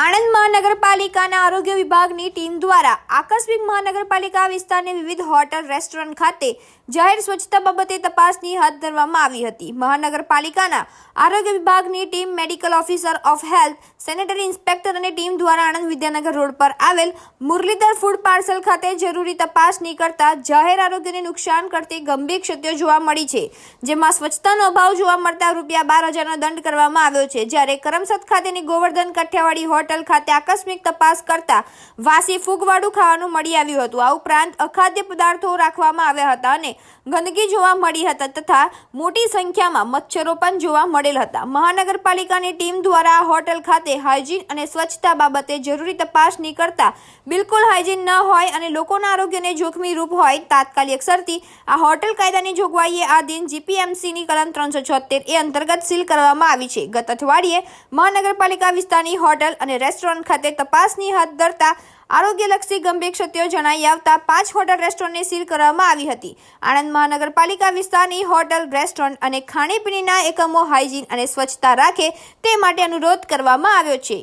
આણંદ મહાનગરપાલિકાના આરોગ્ય વિભાગની ટીમ દ્વારા આકસ્મિક મહાનગરપાલિકા વિસ્તારની વિવિધ હોટલ, રેસ્ટોરન્ટ ખાતે જાહેર સ્વચ્છતા બાબતે તપાસની હાથ ધરવામાં આવી હતી. મહાનગરપાલિકાના આરોગ્ય વિભાગની team medical officer of health, sanitary inspector અને ટીમ દ્વારા આણંદ વિદ્યાનગર રોડ પર આવેલ મુરલીધર ફૂડ પાર્સલ ખાતે જરૂરી તપાસણી કરતા જાહેર આરોગ્યને નુકસાન કરતી ગંભીર ક્ષતિઓ જોવા મળી છે. જેમાં સ્વચ્છતાનો અભાવ જોવા મળતા રૂપિયા બાર હજારનો દંડ કરવામાં આવ્યો છે. જ્યારે કરમસદ ખાતેની ગોવર્ધન કઠિયાવાડી હોટલ ખાતે આકસ્મિક તપાસ કરતા વાસી ફૂગવાળું ખાવાનું મળી આવ્યું હતું. આ ઉપરાંત અખાદ્ય પદાર્થો રાખવામાં આવ્યા હતા અને ગંદકી જોવા મળી હતા તથા મોટી સંખ્યામાં મચ્છરો પણ જોવા મળેલ હતા. મહાનગરપાલિકાની ટીમ દ્વારા હોટલ ખાતે હાઇજીન અને સ્વચ્છતા બાબતે જરૂરી તપાસણી કરતા બિલકુલ હાઇજીન ન હોય અને લોકોના આરોગ્યને જોખમી રૂપ હોય તાત્કાલિક અસરથી આ હોટલ કાયદાની જોગવાઈએ આ દિન જીપીએમસીની કલમ ત્રણસો છોતેર એ અંતર્ગત સીલ કરવામાં આવી છે. ગત અઠવાડિયે મહાનગરપાલિકા વિસ્તારની હોટલ અને રેસ્ટોરન્ટ ખાતે તપાસની હાથ ધરતા આરોગ્યલક્ષી ગંભીર ક્ષતિઓ જણાઈ આવતા પાંચ હોટલ રેસ્ટોરન્ટને સીલ કરવામાં આવી હતી. આણંદ મહાનગરપાલિકા વિસ્તારની હોટલ, રેસ્ટોરન્ટ અને ખાણીપીણીના એકમો હાઇજીન અને સ્વચ્છતા રાખે તે માટે અનુરોધ કરવામાં આવ્યો છે.